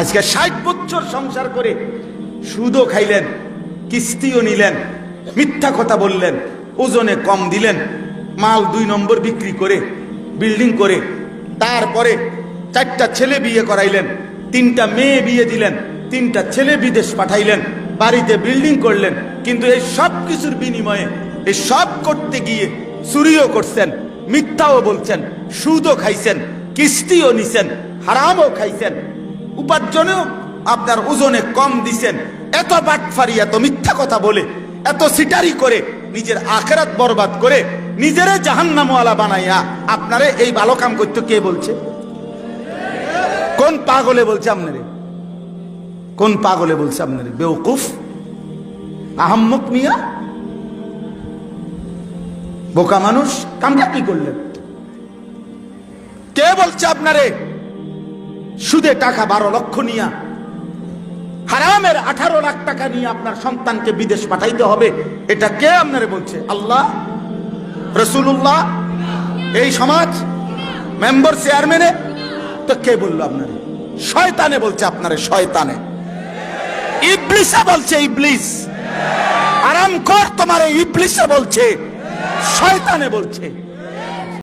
আজকে ষাট বছর সংসার করে সুদও খাইলেন, কিস্তিও নিলেন, মিথ্যা কথা বললেন, ওজনে কম দিলেন, মাল দুই নম্বর বিক্রি করে, বিল্ডিং করে, তারপরে চারটা ছেলে বিয়ে করাইলেন, তিনটা মেয়ে বিয়ে দিলেন, তিনটা ছেলে বিদেশ পাঠাইলেন, বাড়িতে বিল্ডিং করলেন, কিন্তু এই সব কিছুর বিনিময়ে এই সব করতে গিয়ে চুরিও করছেন, মিথ্যাও বলছেন, সুদও খাইছেন, কিস্তিও নিছেন, হারামও খাইছেন উপার্জনেও আপনার ওজনে কম দিছেন। এত বাটফারি, এত মিথ্যা কথা বলে, এত সিটারি করে নিজের আখেরাত বরবাদ করে নিজেরে জাহান্নামওয়ালা বানাইয়া আপনারে এই ভালো কাম করতে কে বলছে? কোন পাগলে বলছে আপনারে? কোন পাগলে বলছে আপনারে? বেউকুফ আহম্মক মিয়া? বোকা মানুষ? কামটা কি করলেন? কে বলছে আপনারে? সুদে টাকা বারো লক্ষ নিয়া, হারামের আঠারো লাখ টাকা নিয়ে আপনার সন্তানকে বিদেশ পাঠাইতে হবে, এটা কে আপনারে বলছে? আল্লাহ? রসুল্লাহ এই সমাজ? মেম্বার, চেয়ারম্যানে? তো কে বলল আপনারে? শয়তানে বলছে আপনারে, শয়তানে। ইবলিসে বলছে, ইবলিস। আরাম কর তোমার, ইবলিসে বলছে, শয়তানে বলছে।